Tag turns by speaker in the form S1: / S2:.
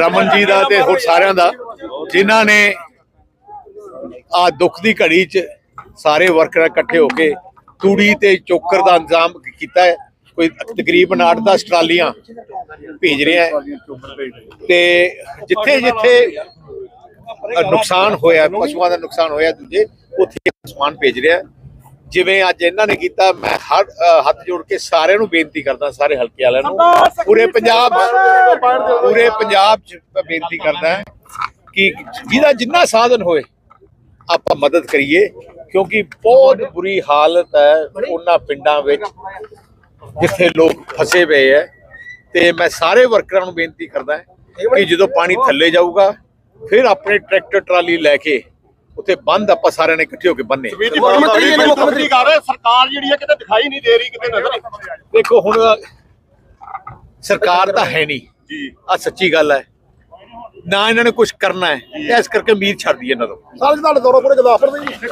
S1: ਰਮਨ ਜੀ ਦਾ ਤੇ ਹੋਰ ਸਾਰਿਆਂ ਦਾ। ਜਿਨ੍ਹਾਂ ਨੇ ਆ ਦੁੱਖ ਦੀ ਘੜੀ 'ਚ ਸਾਰੇ ਵਰਕਰ ਇਕੱਠੇ ਹੋ ਕੇ ਤੂੜੀ ਤੇ ਚੋਕਰ ਦਾ ਇੰਤਜ਼ਾਮ ਕੀਤਾ ਹੈ। ਕੋਈ ਤਕਰੀਬਨ 8-10 ਟਰਾਲੀਆਂ ਭੇਜ ਰਿਹਾ ਹੈ। ਤੇ ਜਿੱਥੇ ਜਿੱਥੇ ਨੁਕਸਾਨ ਹੋਇਆ, ਪਸ਼ੂਆਂ ਦਾ ਨੁਕਸਾਨ ਹੋਇਆ, ਦੂਜੇ, ਉੱਥੇ ਸਮਾਨ ਭੇਜ ਰਿਹਾ ਜਿਵੇਂ ਅੱਜ ਇਹਨਾਂ ਨੇ ਕੀਤਾ ਮੈਂ ਹਰ ਹੱਥ ਜੋੜ ਕੇ ਸਾਰਿਆਂ ਨੂੰ ਬੇਨਤੀ ਕਰਦਾ ਸਾਰੇ ਹਲਕੇ ਵਾਲਿਆਂ ਨੂੰ। ਪੂਰੇ ਪੰਜਾਬ ਪੂਰੇ ਪੰਜਾਬ ਚ ਬੇਨਤੀ ਕਰਦਾ ਕਿ ਜਿਹਦਾ ਜਿੰਨਾ ਸਾਧਨ ਹੋਏ ਆਪਾਂ ਮਦਦ ਕਰੀਏ ਕਿਉਂਕਿ ਬਹੁਤ ਬੁਰੀ ਹਾਲਤ ਹੈ ਉਹਨਾਂ ਪਿੰਡਾਂ ਵਿੱਚ ਜਿੱਥੇ ਲੋਕ ਫਸੇ ਪਏ ਹੈ। ਤੇ ਮੈਂ ਸਾਰੇ ਵਰਕਰਾਂ ਨੂੰ ਬੇਨਤੀ ਕਰਦਾ ਕਿ ਜਦੋਂ ਪਾਣੀ ਥੱਲੇ ਜਾਊਗਾ ਫਿਰ ਆਪਣੇ ਟਰੈਕਟਰ ਟਰਾਲੀ ਲੈ ਕੇ ਉੱਥੇ ਬੰਦ ਆਪਾਂ ਸਾਰਿਆਂ ਨੇ ਇਕੱਠੇ ਹੋ ਕੇ ਬੰਨੇ।
S2: ਵੀਰ ਜੀ ਮੁੱਖ ਮੰਤਰੀ ਨੇ ਮੁੱਖ ਮੰਤਰੀ ਕਰ ਰਹੇ ਸਰਕਾਰ ਜਿਹੜੀ ਹੈ ਕਿਤੇ ਦਿਖਾਈ ਨਹੀਂ ਦੇ ਰਹੀ ਕਿਤੇ ਨਜ਼ਰ
S1: ਦੇਖੋ ਹੁਣ ਸਰਕਾਰ ਤਾਂ ਹੈ ਨਹੀਂ।
S2: ਜੀ।
S1: ਆ ਸੱਚੀ ਗੱਲ ਹੈ। ਨਾ ਇਹਨਾਂ ਨੇ ਕੁਝ ਕਰਨਾ ਹੈ। ਇਸ ਕਰਕੇ ਉਮੀਦ ਛੱਡਦੀ ਇਹਨਾਂ ਤੋਂ।
S2: ਸਾਲ ਤੁਹਾਡੇ ਦੌਰਾ ਪੂਰੇ ਗਦਾਫਰ ਦੇ। ਜੀ